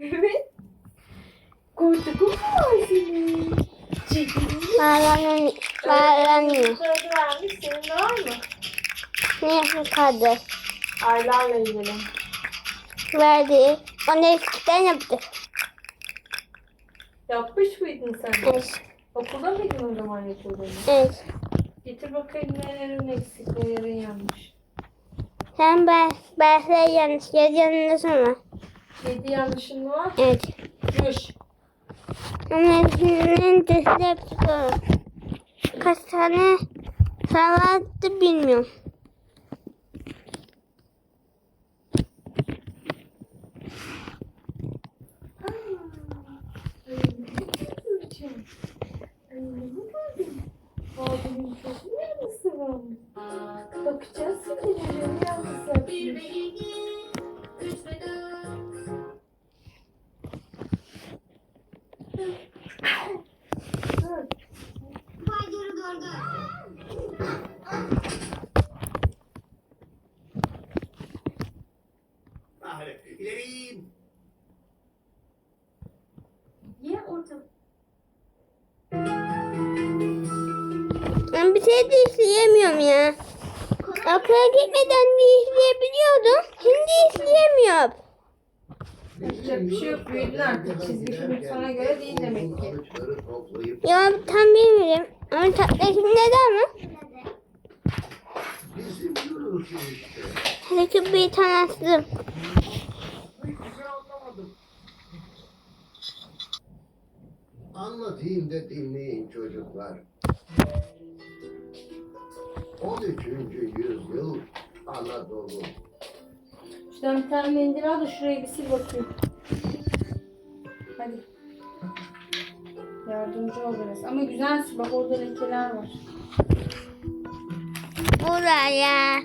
Evet. Koltuğun mu var senin? Bağlanıyor. Bağlanıyor. Sözü vermiş. Senin de var mı? Ne kaldı? Aylarla ilgili. Verdi. Onu eskiden yaptı. Yapmış mıydın sen? Evet. Okulda mıydın o zaman yapıldığını? Evet. Getir bakayım nelerin eksik, nelerin yanlış. Sen ben ben yanlış yazıyorsun ama. Yedi yanlışın mı var? Evet. Yuş. Ama hepsi doğru. Kaç tane salattı bilmiyorum. Bakacağız şimdi nelerin yanlısı yapmış. Ben bir şey de izleyemiyorum ya. Okula gitmeden bir izleyebiliyordum. Şimdi izleyemiyorum. Yapacak bir şey yok. Büyüdün artık. Çizgi film sana göre değil demek ki. Ya tam bilmiyorum. Ama tabletimde de ama. bizi görürsün işte. Hele bir tane astım. Anlatayım da dinleyin çocuklar. 13. yüzyıl Anadolu. Şuradan bir tane mendil al da şurayı bir sil bakayım. Hadi. Yardımcı ol biraz. Ama güzel sil. Bak orada lekeler var. Buraya